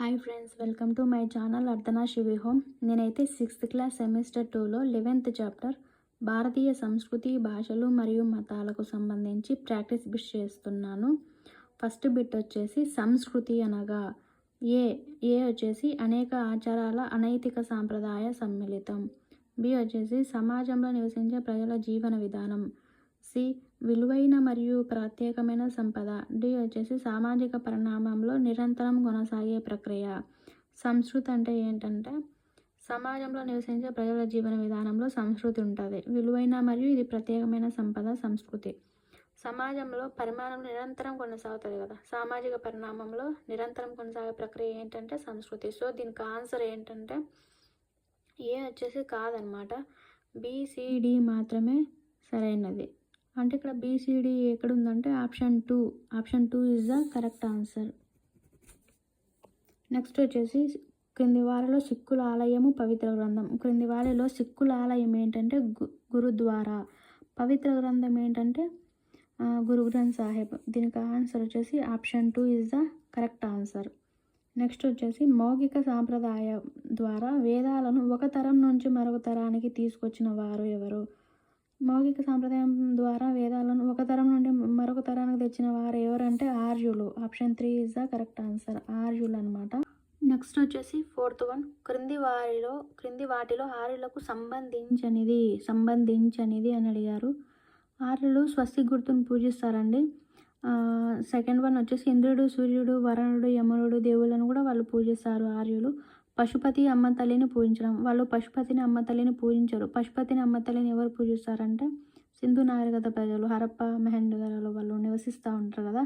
Hi friends welcome to my channel Ardhana Shivi home. నేనైతే sixth class semester టూలో eleventh chapter భారతీయ సంస్కృతి భాషలు మరియు మతాలకు సంబంధించి ప్రాక్టీస్ బిట్ చేస్తున్నాను. ఫస్ట్ బిట్ వచ్చేసి సంస్కృతి అనగా ఏ ఏ వచ్చేసి అనేక ఆచారాల అనైతిక సాంప్రదాయ సమ్మిళితం. బి వచ్చేసి సమాజంలో నివసించే ప్రజల జీవన విధానం. సి విలువైన మరియు ప్రత్యేకమైన సంపద. డి వచ్చేసి సామాజిక పరిణామంలో నిరంతరం కొనసాగే ప్రక్రియ. సంస్కృతి అంటే ఏంటంటే సమాజంలో నివసించే ప్రజల జీవన విధానంలో సంస్కృతి ఉంటుంది. విలువైన మరియు ఇది ప్రత్యేకమైన సంపద సంస్కృతి. సమాజంలో పరిమాణం నిరంతరం కొనసాగుతుంది కదా. సామాజిక పరిణామంలో నిరంతరం కొనసాగే ప్రక్రియ ఏంటంటే సంస్కృతి. సో దీనికి ఆన్సర్ ఏంటంటే ఏ వచ్చేసి కాదనమాట. బీసీడీ మాత్రమే సరైనది. అంటే ఇక్కడ బీసీడీ ఎక్కడ ఉందంటే option two. Option two is the correct answer next వచ్చేసి క్రింది వారిలో సిక్కుల ఆలయము పవిత్ర గ్రంథం. క్రింది వారిలో సిక్కుల ఆలయం ఏంటంటే గు గురుద్వారా. పవిత్ర గ్రంథం ఏంటంటే గురు గ్రంథ్ సాహెబ్. దీనికి ఆన్సర్ వచ్చేసి option two is the correct answer next వచ్చేసి మౌఖిక సాంప్రదాయం ద్వారా వేదాలను ఒక తరం నుంచి మరొక తరానికి తీసుకొచ్చిన వారు ఎవరు? మౌఖిక సాంప్రదాయం ద్వారా వేదాలను ఒక తరం నుండి మరొక తరానికి తెచ్చిన వారు ఎవరంటే ఆర్యులు. Option three is the correct answer. ఆర్యులు అనమాట నెక్స్ట్ వచ్చేసి ఫోర్త్ వన్. క్రింది వారిలో క్రింది వాటిలో ఆర్యులకు సంబంధించనిది సంబంధించనిది అని అడిగారు. ఆర్యులు స్వస్తి గుర్తును పూజిస్తారండి. సెకండ్ వన్ వచ్చేసి ఇంద్రుడు సూర్యుడు వరుణుడు యమునుడు దేవుళ్ళను కూడా వాళ్ళు పూజిస్తారు ఆర్యులు. పశుపతి అమ్మ తల్లిని పూజించడం. వాళ్ళు పశుపతిని అమ్మ తల్లిని పూజించరు. పశుపతిని అమ్మ తల్లిని ఎవరు పూజిస్తారంటే సింధు నాగరికత ప్రజలు. హరప్ప మెహండగరలో వాళ్ళు నివసిస్తూ ఉంటారు కదా.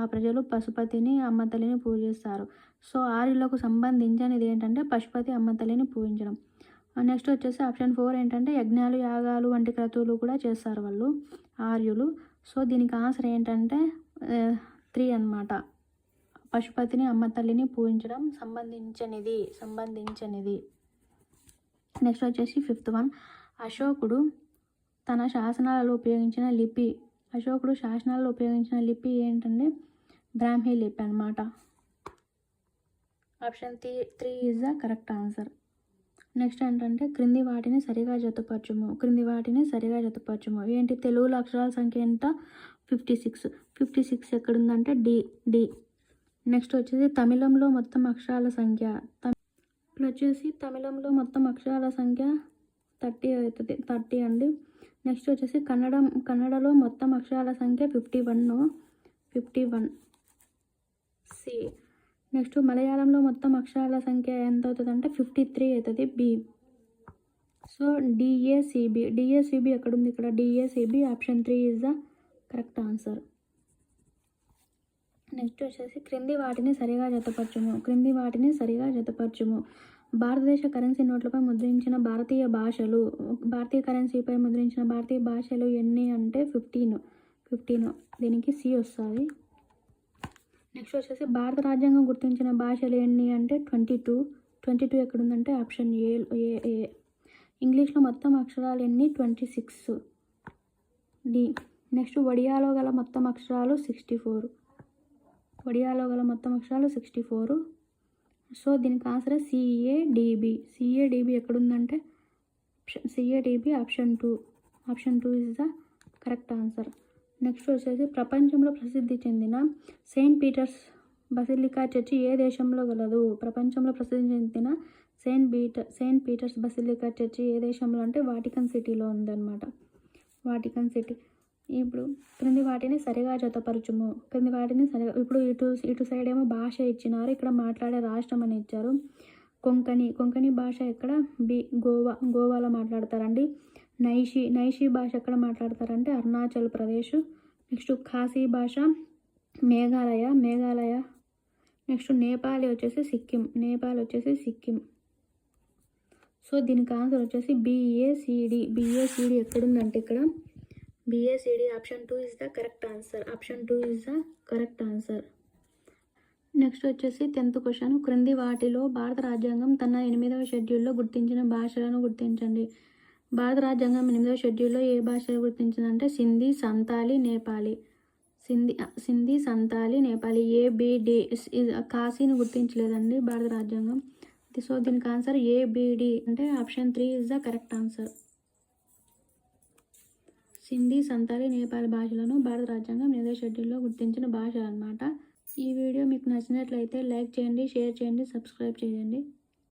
ఆ ప్రజలు పశుపతిని అమ్మ తల్లిని పూజిస్తారు. సో ఆర్యులకు సంబంధించినది ఏంటంటే పశుపతి అమ్మ తల్లిని పూజించడం. నెక్స్ట్ వచ్చేసి ఆప్షన్ ఫోర్ ఏంటంటే యజ్ఞాలు యాగాలు వంటి క్రతువులు కూడా చేస్తారు వాళ్ళు ఆర్యులు. సో దీనికి ఆన్సర్ ఏంటంటే త్రీ అన్నమాట. పశుపతిని అమ్మ తల్లిని పూజించడం సంబంధించనిది సంబంధించనిది. నెక్స్ట్ వచ్చేసి ఫిఫ్త్ వన్. అశోకుడు తన శాసనాలలో ఉపయోగించిన లిపి. అశోకుడు శాసనాలలో ఉపయోగించిన లిపి ఏంటంటే బ్రాహ్మీ లిపి అనమాట option three three is the correct answer next ఏంటంటే క్రింది వాటిని సరిగా జతపరచుము. క్రింది వాటిని సరిగా జతపరచుము. ఏంటి? తెలుగులో అక్షరాల సంఖ్య ఎంత? Fifty six. ఫిఫ్టీ సిక్స్ ఎక్కడుందంటే డి డి. నెక్స్ట్ వచ్చేసి తమిళంలో మొత్తం అక్షరాల సంఖ్య. తమి- ఇప్పుడు వచ్చేసి తమిళంలో మొత్తం అక్షరాల సంఖ్య థర్టీ అవుతుంది థర్టీ అండి. నెక్స్ట్ వచ్చేసి కన్నడం కన్నడలో మొత్తం అక్షరాల సంఖ్య fifty one. Fifty one. C. Next మలయాళంలో మొత్తం అక్షరాల సంఖ్య ఎంత అవుతుంది అంటే ఫిఫ్టీ త్రీ అవుతుంది B. So D A C B D A C B ఎక్కడుంది ఇక్కడ? D A C B option three is the correct answer. Next వచ్చేసి క్రింది వాటిని సరిగా జతపరచుము. క్రింది వాటిని సరిగా జతపరచుము. భారతదేశ కరెన్సీ నోట్లపై ముద్రించిన భారతీయ భాషలు భారతీయ కరెన్సీపై ముద్రించిన భారతీయ భాషలు ఎన్ని అంటే ఫిఫ్టీన్ ఫిఫ్టీన్ దీనికి సి వస్తుంది. నెక్స్ట్ వచ్చేసి భారత రాజ్యాంగం గుర్తించిన భాషలు ఎన్ని అంటే ట్వంటీ టూ ట్వంటీ టూ ఎక్కడుందంటే ఆప్షన్ ఏ ఏ ఏ ఇంగ్లీష్లో మొత్తం అక్షరాలు ఎన్ని? ట్వంటీ సిక్స్ డి నెక్స్ట్ ఒడియాలో గల మొత్తం అక్షరాలు సిక్స్టీ ఫోర్ ఒడియాలో గల మొత్తం అక్షరాలు సిక్స్టీ ఫోర్ సో దీనికి answer C A D B C A D B ఎక్కడుందంటే C A D B option two option two is the correct answer next వచ్చేసి ప్రపంచంలో ప్రసిద్ధి చెందిన సెయింట్ పీటర్స్ బసిలికా చర్చి ఏ దేశంలో గలదు? ప్రపంచంలో ప్రసిద్ధి చెందిన saint Peter saint Peter's basilica church ఏ దేశంలో? అంటే వాటికన్ సిటీలో ఉందన్నమాట. వాటికన్ సిటీ ఇప్పుడు క్రింది వాటిని సరిగా జతపరచుము. క్రింది వాటిని సరిగా ఇప్పుడు ఇటు ఇటు సైడ్ ఏమో భాష ఇచ్చినారు. ఇక్కడ మాట్లాడే రాష్ట్రం అని ఇచ్చారు. కొంకణి కొంకణి భాష ఎక్కడ? బి గోవా గోవాలో మాట్లాడతారండి. నైషి నైషి భాష ఎక్కడ మాట్లాడతారంటే అరుణాచల్ ప్రదేశ్. నెక్స్ట్ ఖాసీ భాష మేఘాలయ. మేఘాలయ. నెక్స్ట్ నేపాలి వచ్చేసి సిక్కిం. నేపాల్ వచ్చేసి సిక్కిం. సో దీనికి ఆన్సర్ వచ్చేసి B A C D B A C D ఎక్కడుందంటే ఇక్కడ? B A C D option two is the correct answer option two is the correct answer next వచ్చేసి టెన్త్ క్వశ్చన్ క్రింది వాటిలో భారత రాజ్యాంగం తన ఎనిమిదవ షెడ్యూల్లో గుర్తించిన భాషలను గుర్తించండి. భారత రాజ్యాంగం ఎనిమిదవ షెడ్యూల్లో ఏ భాషలు గుర్తించిందంటే Sindhi Santali Nepali. Sindhi Sindhi Santali Nepali. A B D కాశీని గుర్తించలేదండి భారత రాజ్యాంగం. సో దీనికి ఆన్సర్ ఏబిడి అంటే option three is the correct answer Sindhi Santali Nepal భాషలను భారత రాజ్యాంగం ఎనిమిదో షెడ్యూల్లో గుర్తించిన భాషలు అన్నమాట. ఈ వీడియో మీకు నచ్చినట్లయితే లైక్ చేయండి షేర్ చేయండి సబ్స్క్రైబ్ చేయండి.